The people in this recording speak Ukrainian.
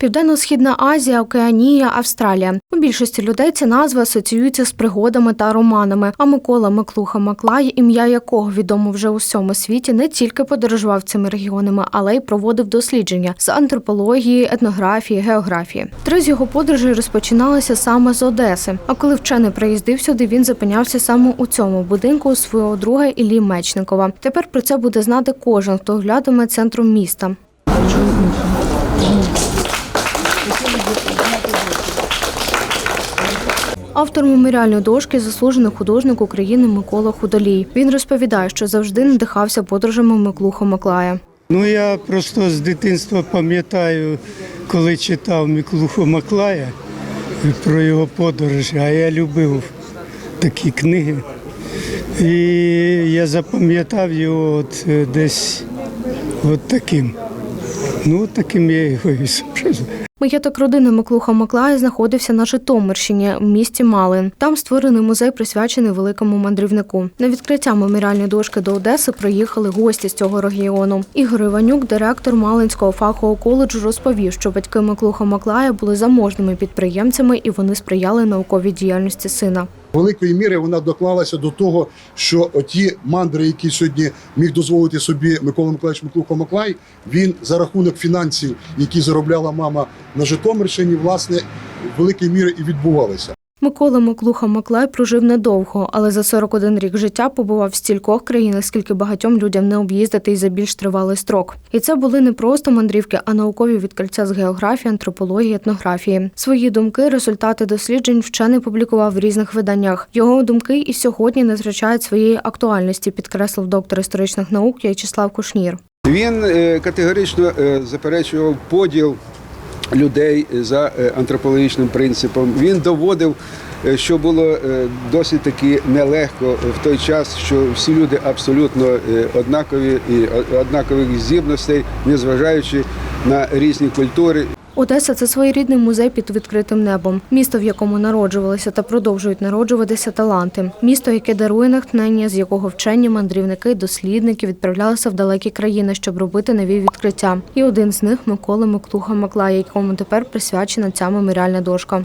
Південно-східна Азія, Океанія, Австралія. У більшості людей ця назва асоціюється з пригодами та романами. А Микола Миклуха Маклай, ім'я якого відомо вже у всьому світі, не тільки подорожував цими регіонами, але й проводив дослідження з антропології, етнографії, географії. Три з його подорожей розпочиналися саме з Одеси. А коли вчений приїздив сюди, він зупинявся саме у цьому будинку свого друга Іллі Мечникова. Тепер про це буде знати кожен, хто оглядатиме центром міста. Автор меморіальної дошки заслужений художник України Микола Худолій. Він розповідає, що завжди надихався подорожами Миклуха Маклая. Ну я просто з дитинства пам'ятаю, коли читав Міклуху Маклая про його подорожі, а я любив такі книги. І я запам'ятав його от е, десь от таким. Ну, таким я його і. Маєток родини Миклуха Маклая знаходився на Житомирщині в місті Малин. Там створений музей присвячений великому мандрівнику. На відкриття меморіальної дошки до Одеси приїхали гості з цього регіону. Ігор Іванюк, директор Малинського фахового коледжу, розповів, що батьки Миклуха Маклая були заможними підприємцями і вони сприяли науковій діяльності сина. Великої міри вона доклалася до того, що ті мандри, які сьогодні міг дозволити собі Микола Миколаївич Миклухо Маклай, він за рахунок фінансів, які заробляла мама на Житомирщині, власне, великої міри і відбувалися. Микола Миклуха Маклай прожив недовго, але за 41 рік життя побував в стількох країнах, скільки багатьом людям не об'їздити і за більш тривалий строк. І це були не просто мандрівки, а наукові відкриття з географії, антропології, етнографії. Свої думки, результати досліджень вчений публікував в різних виданнях. Його думки і сьогодні не втрачають своєї актуальності, підкреслив доктор історичних наук В'ячеслав Кушнір. Він е, категорично е, заперечував поділ людей за е, антропологічним принципом. Він доводив, е, що було е, досить таки нелегко в той час, що всі люди абсолютно однакові і однакових здібностей, незважаючи на різні культури. Одеса це своєрідний музей під відкритим небом. Місто, в якому народжувалися та продовжують народжуватися таланти. Місто, яке дарує натхнення, з якого вчені мандрівники, дослідники відправлялися в далекі країни, щоб робити нові відкриття. І один з них Микола Миклуха Маклая, якому тепер присвячена ця меморіальна дошка.